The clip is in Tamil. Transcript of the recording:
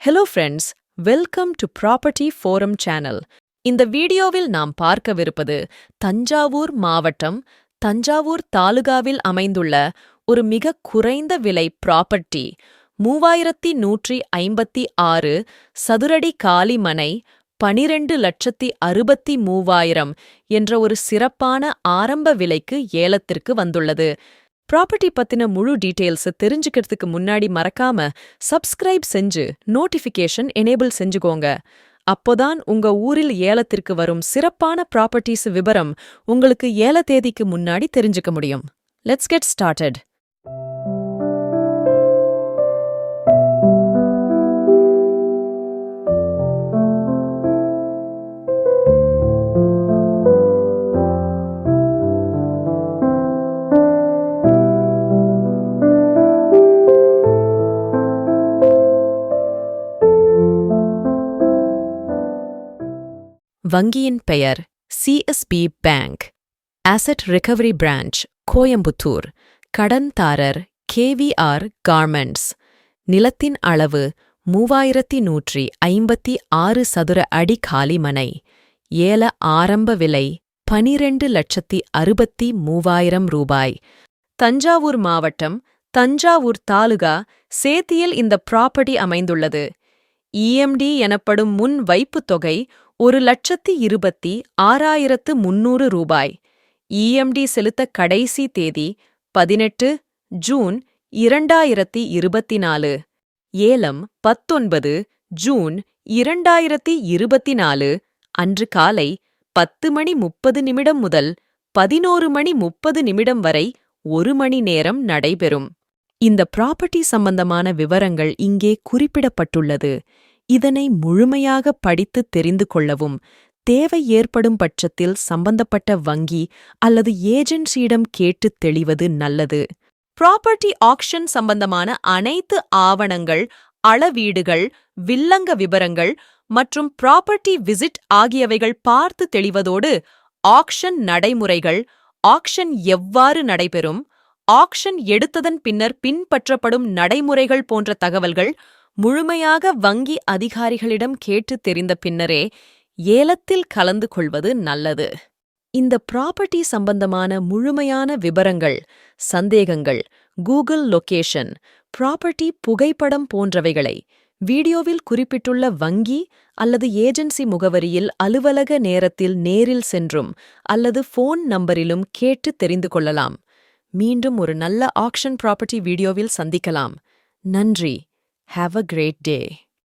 Hello friends welcome to property forum channel இந்த வீடியோவில் நாம் பார்க்கவிருப்பது தஞ்சாவூர் மாவட்டம் தஞ்சாவூர் தாலுகாவில் அமைந்துள்ள ஒரு மிக குறைந்த விலை ப்ராப்பர்ட்டி மூவாயிரத்தி நூற்றி ஐம்பத்தி ஆறு சதுரடி காலிமனை பனிரெண்டு லட்சத்தி அறுபத்தி மூவாயிரம் என்ற ஒரு சிறப்பான ஆரம்ப விலைக்கு ஏலத்திற்கு வந்துள்ளது. ப்ராப்பர்ட்டி பத்தின முழு டீட்டெயில்ஸ் தெரிஞ்சுக்கிறதுக்கு முன்னாடி மறக்காம சப்ஸ்கிரைப் செஞ்சு நோட்டிஃபிகேஷன் எனேபிள் செஞ்சுக்கோங்க. அப்போதான் உங்க ஊரில் ஏலத்திற்கு வரும் சிறப்பான ப்ராப்பர்ட்டிஸ் விபரம் உங்களுக்கு ஏல தேதிக்கு முன்னாடி தெரிஞ்சுக்க முடியும். லெட்ஸ் கெட் ஸ்டார்டட் வங்கியின் பெயர் CSB bank asset recovery branch Coimbatore கடன்தாரர் KVR garments நிலத்தின் அளவு மூவாயிரத்தி நூற்றி ஐம்பத்தி ஆறு சதுர அடி காலிமனை. ஏல ஆரம்ப விலை பனிரெண்டு லட்சத்தி அறுபத்தி மூவாயிரம் ரூபாய். தஞ்சாவூர் மாவட்டம் தஞ்சாவூர் தாலுகா சேத்தியில் இந்த ப்ராப்பர்ட்டி அமைந்துள்ளது. இஎம்டி எனப்படும் முன் வைப்புத் தொகை ஒரு லட்சத்தி இருபத்தி ஆறாயிரத்து முன்னூறு ரூபாய். இஎம்டி செலுத்த கடைசி தேதி பதினெட்டு ஜூன் இரண்டாயிரத்தி இருபத்தி நாலு ஏலம் பத்தொன்பது ஜூன் இரண்டாயிரத்தி இருபத்தி நாலு அன்று காலை பத்து மணி முப்பது நிமிடம் முதல் பதினோரு மணி முப்பது நிமிடம் வரை ஒரு மணி நேரம் நடைபெறும். இந்த ப்ராப்பர்ட்டி சம்பந்தமான விவரங்கள் இங்கே குறிப்பிடப்பட்டுள்ளது. இதனை முழுமையாக படித்து தெரிந்து கொள்ளவும் தேவை ஏற்படும் பட்சத்தில் சம்பந்தப்பட்ட வங்கி அல்லது ஏஜென்சியிடம் கேட்டு தெளிவது நல்லது. ப்ராப்பர்ட்டி ஆக்ஷன் சம்பந்தமான அனைத்து ஆவணங்கள் அளவீடுகள் வில்லங்க விபரங்கள் மற்றும் ப்ராப்பர்ட்டி விசிட் ஆகியவைகள் பார்த்து தெளிவதோடு ஆக்ஷன் நடைமுறைகள் ஆக்ஷன் எவ்வாறு நடைபெறும் ஆக்ஷன் எடுத்ததன் பின்னர் பின்பற்றப்படும் நடைமுறைகள் போன்ற தகவல்கள் முழுமையாக வங்கி அதிகாரிகளிடம் கேட்டு தெரிந்த பின்னரே ஏலத்தில் கலந்து கொள்வது நல்லது. இந்த ப்ராப்பர்ட்டி சம்பந்தமான முழுமையான விபரங்கள் சந்தேகங்கள் கூகுள் லொகேஷன் ப்ராப்பர்ட்டி புகைப்படம் போன்றவைகளை வீடியோவில் குறிப்பிட்டுள்ள வங்கி அல்லது ஏஜென்சி முகவரியில் அலுவலக நேரத்தில் நேரில் சென்றும் அல்லது ஃபோன் நம்பரிலும் கேட்டு தெரிந்து கொள்ளலாம். மீண்டும் ஒரு நல்ல ஆக்ஷன் ப்ராப்பர்ட்டி வீடியோவில் சந்திக்கலாம். நன்றி. Have a great day.